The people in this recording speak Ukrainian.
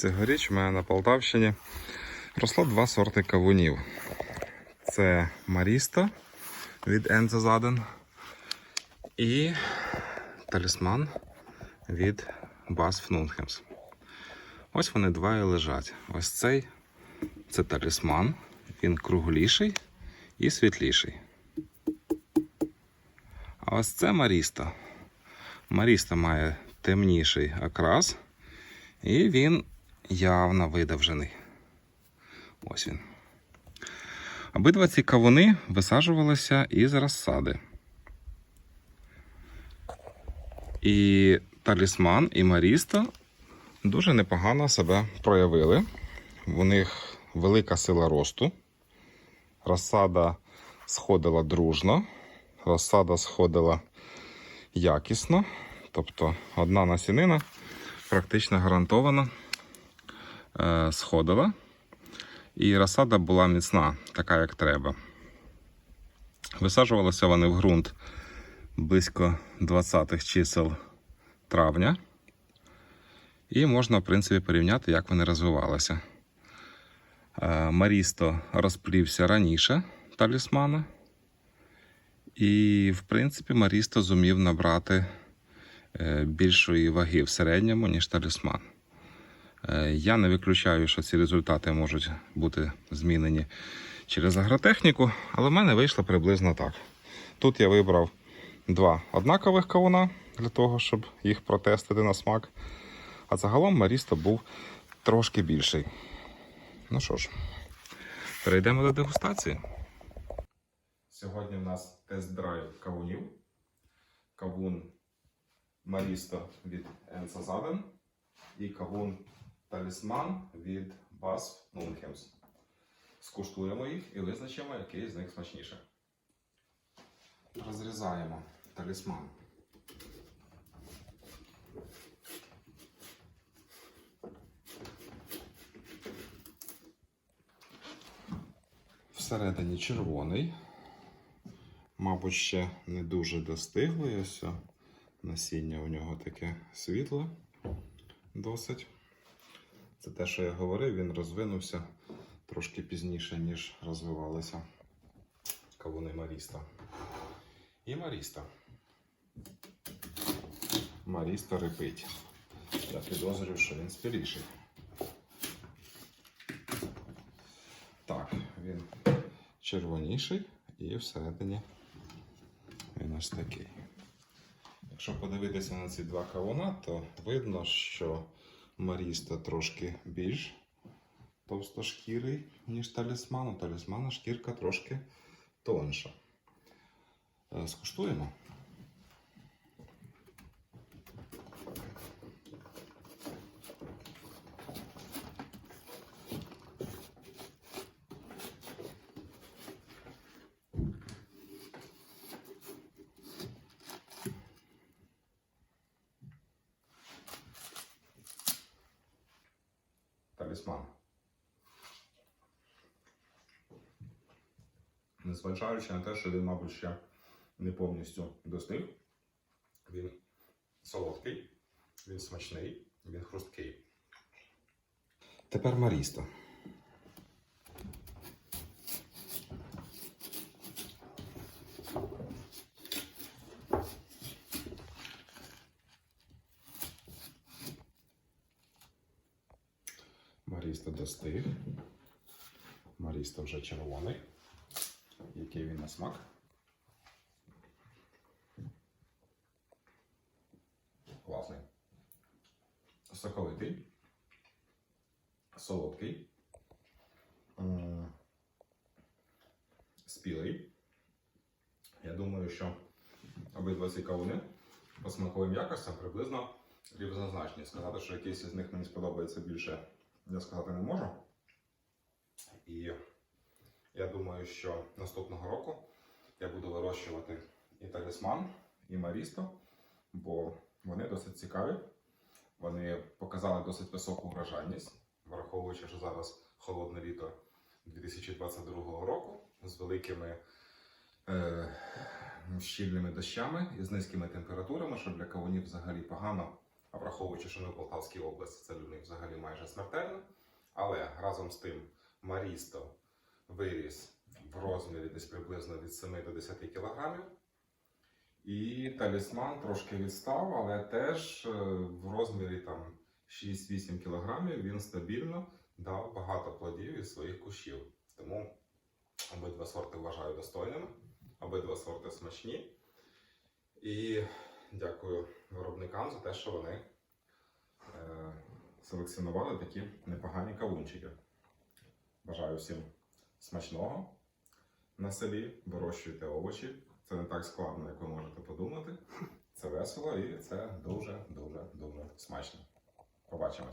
Цьогоріч в мене на Полтавщині росло два сорти кавунів. Це Марісто від Ензо Заден і талісман від Бас Фнунхемс. Ось вони два і лежать. Ось цей це талісман. Він кругліший і світліший. А ось це Марісто. Марісто має темніший окрас, і він явно видовжений. Ось він. Обидва ці кавуни висаджувалися із розсади. І талісман, і Марісто дуже непогано себе проявили. У них велика сила росту. Розсада сходила дружно, розсада сходила якісно. Тобто одна насінина практично гарантовано е, сходила. І розсада була міцна, така як треба. Висаджувалися вони в ґрунт близько 20-х чисел травня. І можна, в принципі, порівняти, як вони розвивалися. Е, Марісто розплівся раніше талісмана. І, в принципі, Марісто зумів набрати е, більшої ваги в середньому, ніж талісман. Е, Я не виключаю, що ці результати можуть бути змінені через агротехніку, але в мене вийшло приблизно так. Тут я вибрав два однакових кавуна для того, щоб їх протестити на смак. А загалом Марісто був трошки більший. Ну що ж, перейдемо до дегустації. Сьогодні в нас тест-драйв кавунів. Кавун Марісто від Енса Заден і кавун Талісман від Бас Нунхемс. Скуштуємо їх і визначимо, який з них смачніше. Розрізаємо талісман. Всередині червоний. Мабуть, ще не дуже достиглий. Ось насіння у нього таке світле досить. Це те, що я говорив, він розвинувся трошки пізніше, ніж розвивалися кавуни Маріста. І Маріста. Маріста репить. Я підозрюю, що він спіліший. Так, він червоніший і всередині він ось такий. Якщо подивитися на ці два кавуна, то видно, що Маріста трошки більш товстошкірий, ніж талісман. У талісмана шкірка трошки тонша. Е, Скуштуємо. Талісман. Незважаючи на те, що він, мабуть, ще не повністю достиг, він солодкий, він смачний, він хрусткий. Тепер Марісто. Марісто достиг. Марісто вже червоний. Який він на смак? Класний. Соковитий. Солодкий. Спілий. Я думаю, що обидва ці кавуни по смаковим якостям приблизно рівнозначні. Сказати, що якийсь із них мені сподобається більше, я сказати не можу. І я думаю, що наступного року я буду вирощувати і талісман, і Марісто, бо вони досить цікаві. Вони показали досить високу врожайність, враховуючи, що зараз холодне літо 2022 року з великими е, щільними дощами і з низькими температурами, що для кавунів взагалі погано А враховуючи, що ми в Полтавській області це для них взагалі майже смертельно. Але разом з тим Марісто виріс в розмірі десь приблизно від 7 до 10 кілограмів. І талісман трошки відстав, але теж е, в розмірі там 6-8 кілограмів він стабільно дав багато плодів із своїх кущів. Тому обидва сорти вважаю достойними, обидва сорти смачні. І дякую виробникам за те, що вони е, селекціонували такі непогані кавунчики. Бажаю всім смачного на селі, вирощуйте овочі. Це не так складно, як ви можете подумати. Це весело і це дуже, дуже, дуже смачно. Побачимося.